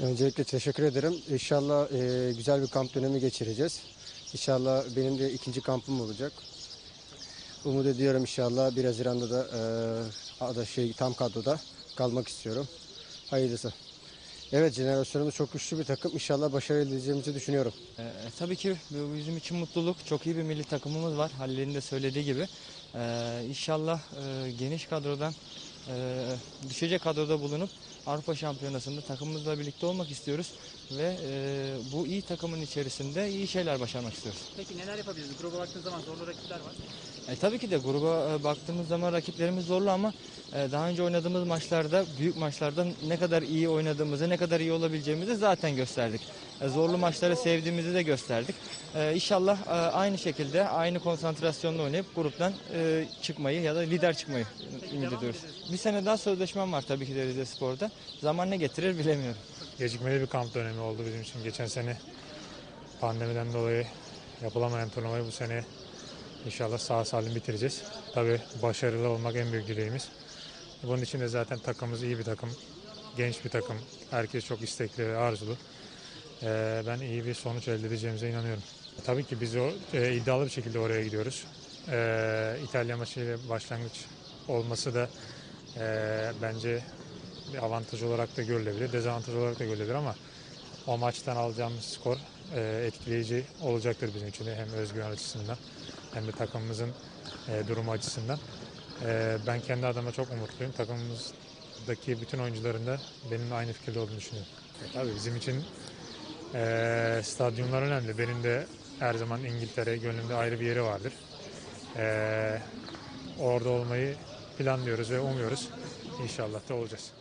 Öncelikle teşekkür ederim. İnşallah e, güzel bir kamp dönemi geçireceğiz. İnşallah benim de ikinci kampım olacak. Umut ediyorum inşallah 1 Haziran'da da e, ada şey tam kadroda kalmak istiyorum. Hayırlısı. Evet jenerasyonumuz çok güçlü bir takım. İnşallah başarı elde edeceğimizi düşünüyorum. Ee, tabii ki bu bizim için mutluluk. Çok iyi bir milli takımımız var. Halil'in de söylediği gibi. Ee, inşallah e, geniş kadrodan e, düşecek kadroda bulunup Avrupa Şampiyonası'nda takımımızla birlikte olmak istiyoruz ve e, bu iyi takımın içerisinde iyi şeyler başarmak istiyoruz. Peki neler yapabiliriz? Gruba baktığınız zaman zorlu rakipler var. E, tabii ki de gruba e, baktığımız zaman rakiplerimiz zorlu ama e, daha önce oynadığımız maçlarda, büyük maçlarda ne kadar iyi oynadığımızı, ne kadar iyi olabileceğimizi zaten gösterdik. E, zorlu maçları sevdiğimizi de gösterdik. E, inşallah e, aynı şekilde, aynı konsantrasyonla oynayıp gruptan e, çıkmayı ya da lider çıkmayı ümit ediyoruz. Bir sene daha sözleşmem var tabii ki de Rize Spor'da. Zaman ne getirir bilemiyorum. Gecikmeli bir kamp dönemi oldu bizim için. Geçen sene pandemiden dolayı yapılamayan turnuvayı bu sene inşallah sağ salim bitireceğiz. Tabii başarılı olmak en büyük dileğimiz. Bunun için de zaten takımımız iyi bir takım, genç bir takım. Herkes çok istekli ve arzulu. Ee, ben iyi bir sonuç elde edeceğimize inanıyorum. Tabii ki biz o e, iddialı bir şekilde oraya gidiyoruz. Ee, İtalya maçıyla başlangıç olması da e, bence bir avantaj olarak da görülebilir, dezavantaj olarak da görülebilir ama o maçtan alacağımız skor e, etkileyici olacaktır bizim için hem özgüven açısından hem de takımımızın e, durumu açısından. E, ben kendi adıma çok umutluyum. Takımımızdaki bütün oyuncuların da benimle aynı fikirde olduğunu düşünüyorum. E, tabii bizim için e, stadyumlar önemli. Benim de her zaman İngiltere gönlümde ayrı bir yeri vardır. E, orada olmayı planlıyoruz ve umuyoruz. İnşallah da olacağız.